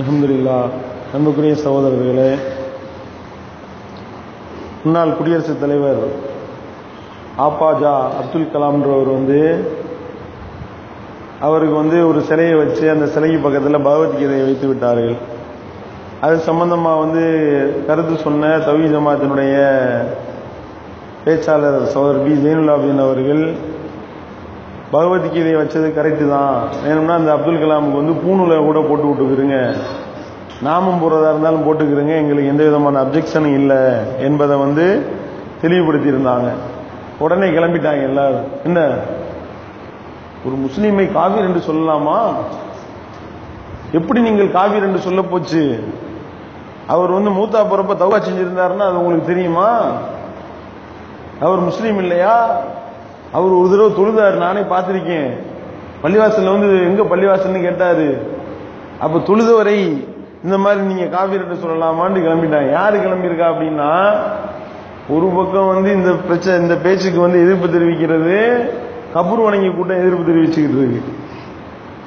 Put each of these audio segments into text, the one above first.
அஹமதுல்லா அன்புக்குரிய சகோதரர்களே முன்னாள் குடியரசுத் தலைவர் ஆப்பாஜா அப்துல் கலாம்ன்றவர் வந்து அவருக்கு வந்து ஒரு சிலையை வச்சு அந்த சிலைக்கு பக்கத்தில் பகவத்கீதையை வைத்து விட்டார்கள். அது சம்பந்தமாக வந்து கருத்து சொன்ன தவி ஜமாத்தினுடைய பேச்சாளர் சகோதரர் பி ஜெயினுல்லாபின் அவர்கள் பகவத்கீதையை வச்சது கரெக்டு தான். வேணும்னா அந்த அப்துல் கலாமுக்கு வந்து பூணுல கூட போட்டு விட்டுக்கிறீங்க நாமம் போடுறதா இருந்தாலும் போட்டுக்கிறீங்க எங்களுக்கு எந்த விதமான அப்ஜெக்ஷனும் இல்லை என்பதை வந்து தெளிவுபடுத்தியிருந்தாங்க. உடனே கிளம்பிட்டாங்க எல்லாரும். என்ன? ஒரு முஸ்லீமை காவிர் என்று சொல்லலாமா? எப்படி நீங்கள் காவிர் என்று சொல்ல போச்சு? அவர் வந்து மூத்தா போறப்ப தவா செஞ்சிருந்தாருன்னா அது உங்களுக்கு தெரியுமா? அவர் முஸ்லீம் இல்லையா? அவர் ஒரு தடவை தொழுதாரு நானே பார்த்திருக்கேன். பள்ளிவாசல்ல வந்து எங்க பள்ளிவாசல்னு கேட்டாரு. அப்ப தொழுதவரை இந்த மாதிரி நீங்க காவிரி சொல்லலாமான்னு கிளம்பிட்டாங்க. யாரு கிளம்பியிருக்கா அப்படின்னா ஒரு பக்கம் வந்து இந்த பிரச்சனை இந்த பேச்சுக்கு வந்து எதிர்ப்பு தெரிவிக்கிறது கபூர் வணங்கி கூட்டம் எதிர்ப்பு தெரிவிச்சுக்கிட்டு இருக்கு.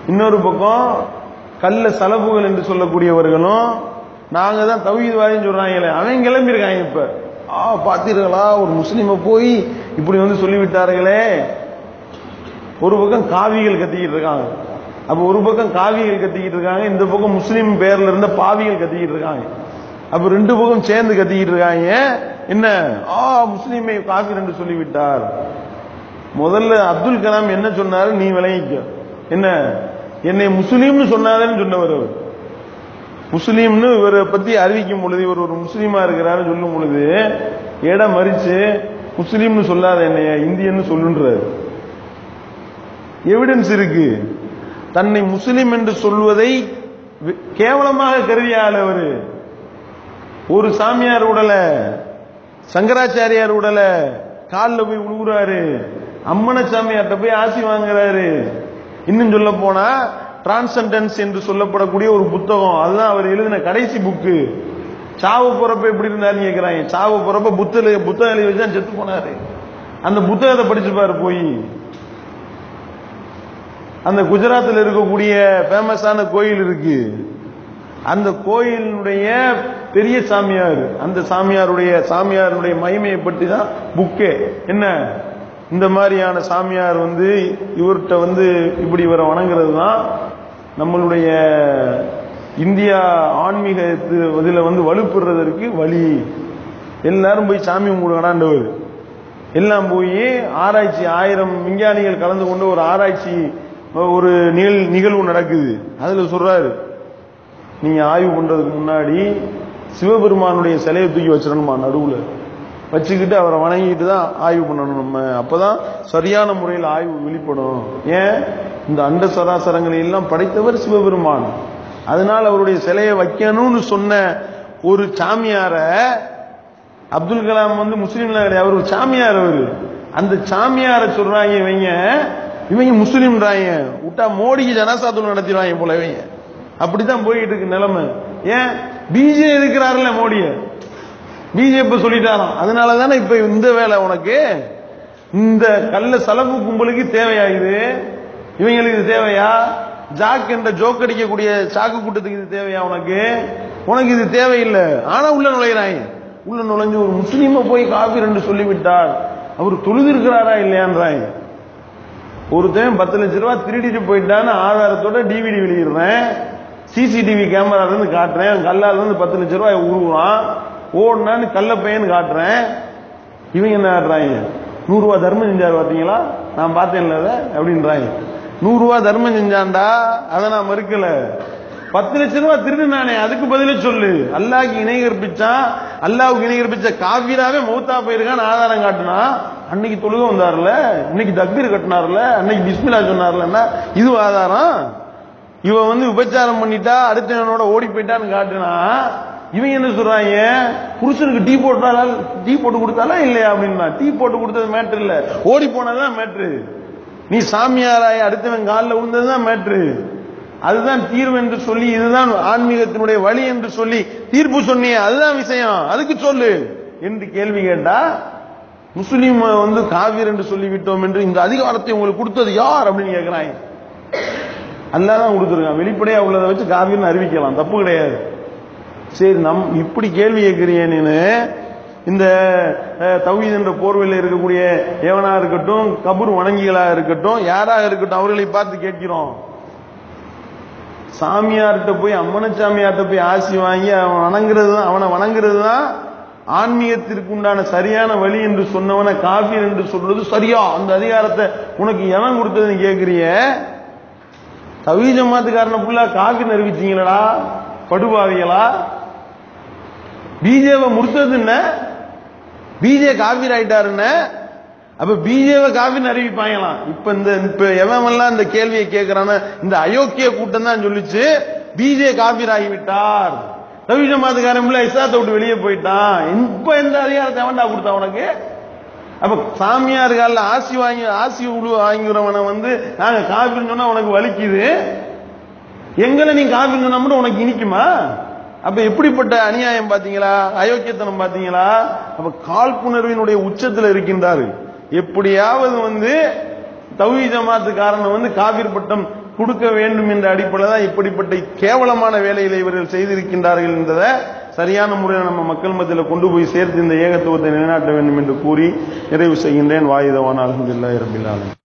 இன்னொரு பக்கம் கல்ல சலப்புகள் என்று சொல்லக்கூடியவர்களும் நாங்க தான் தௌஹீத்வாதின்னு சொல்றாங்களே அவன் கிளம்பியிருக்காங்க இப்ப. ஆ பார்த்தீர்களா ஒரு முஸ்லீமை போய் இப்படி வந்து சொல்லிவிட்டார்களே. ஒரு பக்கம் காவிகள் கத்திக்கிட்டு இருக்காங்க. அப்ப ஒரு பக்கம் காவிகள் கத்திக்கிட்டு இருக்காங்க. இந்த பக்கம் முஸ்லீம் பேர்ல இருந்த பாவிகள் கத்திக்கிட்டு இருக்காங்க. அப்ப ரெண்டு பக்கம் சேர்ந்து கத்திக்கிட்டு இருக்காங்க. என்ன? ஆ முஸ்லீமை காவிர் என்று சொல்லிவிட்டார். முதல்ல அப்துல் கலாம் என்ன சொன்னாரு? நீ விளங்கிக்க. என்ன? என்னை முஸ்லீம்னு சொன்னாதேன்னு சொன்னவர் அவர். முஸ்லீம்னு இவரை பத்தி அறிவிக்கும் பொழுது இவர் ஒரு முஸ்லீமா இருக்கிறாரு சொல்லும் பொழுது இடம் மறிச்சு முஸ்லீம்னு சொல்லாத என்னைய இந்தியன்னு சொல்லுன்றாரு. எவிடன்ஸ் இருக்கு. தன்னை முஸ்லீம் என்று சொல்வதை கேவலமாக கருதியாள் அவரு. ஒரு சாமியார் உடல சங்கராச்சாரியார் உடல காலில் போய் உழுகுறாரு. அம்மன சாமியார்கிட்ட போய் ஆசி வாங்குறாரு. இன்னும் சொல்ல போனா டிரான்சண்டன்ஸ் என்று சொல்லப்படக்கூடிய ஒரு புத்தகம். அதுதான் அவர் எழுதின கடைசி புக்கு சாவு போறப்ப எப்படி இருந்தாருன்னு கேட்கிறாங்க சாவு பிறப்ப புத்தல புத்தகம் எழுதி வச்சு தான் செத்து போனாரு. அந்த புத்தகத்தை படிச்சுப்பாரு போய். அந்த குஜராத்தில் இருக்கக்கூடிய ஃபேமஸான கோயில் இருக்கு. அந்த கோயிலுடைய பெரிய சாமியார். அந்த சாமியாருடைய சாமியாருடைய மகிமையை பற்றி தான் புக்கே என்ன? இந்த மாதிரியான சாமியார் வந்து இவர்கிட்ட வந்து இப்படி இவரை வணங்குறது தான் நம்மளுடைய இந்தியா ஆன்மீகத்து இதில் வந்து வலுப்பெறுறதற்கு வழி. எல்லாரும் போய் சாமி கும்பிடுங்கடாண்டவர் எல்லாம் போய் ஆராய்ச்சி ஆயிரம் விஞ்ஞானிகள் கலந்து கொண்டு ஒரு ஆராய்ச்சி ஒரு நிகழ் நிகழ்வு நடக்குது. அதில் சொல்றாரு நீங்க ஆய்வு பண்றதுக்கு முன்னாடி சிவபெருமானுடைய சிலையை தூக்கி வச்சிடணுமா நடுவில்? வச்சுக்கிட்டு அவரை வணங்கிட்டு தான் ஆய்வு பண்ணணும் நம்ம. அப்பதான் சரியான முறையில் ஆய்வு வெளிப்படும். ஏன்? இந்த அண்ட சராசரங்களை எல்லாம் படைத்தவர் சிவபெருமான். அதனால் அவருடைய சிலையை வைக்கணும்னு சொன்ன ஒரு சாமியார அப்துல் கலாம் வந்து முஸ்லீம்ல கிடையாது அவர் சாமியார் அவரு. அந்த சாமியார சொல்றாங்க இவங்க. இவங்க முஸ்லீம்ன்றாங்க. விட்டா மோடிக்கு ஜனசாதுல் நடத்திடுவாங்க போல இவங்க. அப்படித்தான் போயிட்டு இருக்கு நிலைமை. ஏன்? பிஜே இருக்கிறாருல்ல மோடியை. பிஜேபி சொல்லிட்டாராம். அதனால தானே இப்ப இந்த வேலை உனக்கு? இந்த கல்ல செலவு கும்பலுக்கு தேவையா இது இவங்களுக்கு இது தேவையா? ஜாக் என்ற ஜோக் அடிக்கக்கூடிய சாக்கு கூட்டத்துக்கு இது தேவையா உனக்கு? உனக்கு இது தேவையில்லை. ஆனா உள்ள நுழையிறாய். உள்ள நுழைஞ்சு ஒரு முஸ்லீம போய் காபி ரெண்டு சொல்லிவிட்டார் அவர் தொழுதிருக்கிறாரா இல்லையான்றாய். ஒருத்தன் பத்து லட்ச ரூபாய் திருடிட்டு போயிட்டான்னு ஆதாரத்தோட டிவிடி வெளியிடுறேன். சிசிடிவி கேமரால இருந்து காட்டுறேன். கல்லால இருந்து பத்து லட்ச ரூபாய் உருவான் ஓடுனான்னு கல்ல பையன் காட்டுறேன். இவங்க என்ன ஆடுறாங்க நூறு ரூபாய் தர்மம் செஞ்சாரு பாத்தீங்களா நான் பார்த்தேன்ல அதை அப்படின்றாங்க. நூறு தர்மம் செஞ்சான்டா அதை நான் மறுக்கல. பத்து லட்ச ரூபாய் திருடுனானே அதுக்கு பதில சொல்லு. அல்லாஹ்க்கு இணை கற்பிச்சான் அல்லாவுக்கு இணை கற்பிச்ச காவிராவே மௌத்தா போயிருக்கான்னு ஆதாரம் காட்டுனா அன்னைக்கு தொழுக வந்தார்ல இன்னைக்கு தக்பீர் கட்டினார்ல அன்னைக்கு பிஸ்மிலா சொன்னார்லன்னா இது ஆதாரம்? இவன் வந்து விபச்சாரம் பண்ணிட்டா அடுத்தவனோட ஓடி போயிட்டான்னு காட்டுனா இவங்க என்ன சொல்றாங்க? புருஷனுக்கு டீ போட்டா டீ போட்டு கொடுத்தாலா இல்லையா அப்படின்னா? டீ போட்டு கொடுத்தது மேட்ரு இல்ல. ஓடி போனதுதான் மேட்ரு நீ சாமியாராய அடுத்தவன் காலில் விழுந்ததுதான் மேட்ரு அதுதான் தீர்வு என்று சொல்லி இதுதான் ஆன்மீகத்தினுடைய வழி என்று சொல்லி தீர்ப்பு சொன்னியே அதுதான் விஷயம். அதுக்கு சொல்லு. என்று கேள்வி கேட்டா முஸ்லீம் வந்து காவிர் என்று சொல்லிவிட்டோம் என்று இந்த அதிகாரத்தை உங்களுக்கு கொடுத்தது யார் அப்படின்னு கேட்கிறாங்க அல்லாதான் கொடுத்துருக்கான். வெளிப்படையா உள்ளதை வச்சு காவிர்னு அறிவிக்கலாம். தப்பு கிடையாது. சரி நம் இப்படி கேள்வி கேட்கிறீங்க நீனு இந்த தவீத் என்ற போர்வையில் இருக்கக்கூடிய ஏவனா இருக்கட்டும் கபூர் வணங்கிகளா இருக்கட்டும் யாராக இருக்கட்டும் அவர்களை பார்த்து கேட்கிறோம். சாமியார்கிட்ட போய் அம்மன சாமியார்கிட்ட போய் ஆசி வாங்கி அவன் வணங்குறது தான் அவனை வணங்குறது தான் ஆன்மீகத்திற்கு உண்டான சரியான வழி என்று சொன்னவனை காபீர் என்று சொல்றது சரியா? அந்த அதிகாரத்தை உனக்கு எவன் கொடுத்ததுன்னு கேட்கிறிய? தவி புள்ள ஃபுல்லா காபீர் படுபாவிகளா? பிஜேவை முறுத்ததுன்ன பிஜே காபீர் ஆயிட்டாருன்ன அப்ப பிஜேவை காபீர் அறிவிப்பாங்களாம். இப்ப இந்த இப்ப எவன் இந்த கேள்வியை கேட்கிறான்னு இந்த அயோக்கிய கூட்டம் தான் சொல்லிச்சு. பிஜே காபீர் ஆகிவிட்டார். தவி ஜமாத்துக்காரன் பிள்ளை இஸ்லாத்தை விட்டு வெளியே போயிட்டான். இப்ப எந்த அதிகாரத்தை எவன்டா கொடுத்தா உனக்கு? அப்ப காலில் ஆசி வாங்கி ஆசி உழு வாங்கிறவனை வந்து நாங்க காபீர்னு சொன்னா உனக்கு வலிக்குது. எங்களை நீ காபீர் சொன்னா மட்டும் உனக்கு இனிக்குமா? அப்ப எப்படிப்பட்ட அநியாயம் பாத்தீங்களா? அயோக்கியத்தனம் பாத்தீங்களா? அப்ப காழ்ப்புணர்வினுடைய உச்சத்துல இருக்கின்றாரு. எப்படியாவது வந்து தௌஹி காரணம் வந்து காவிர் பட்டம் கொடுக்க வேண்டும் என்ற அடிப்படையில் தான் இப்படிப்பட்ட கேவலமான வேலையில இவர்கள் செய்திருக்கின்றார்கள் என்றதை சரியான முறையில் நம்ம மக்கள் மத்தியில் கொண்டு போய் சேர்த்து இந்த ஏகத்துவத்தை நிலைநாட்ட வேண்டும் என்று கூறி நிறைவு செய்கின்றேன். வாயுதவான் அலமதுல்லா இரபில்லாலும்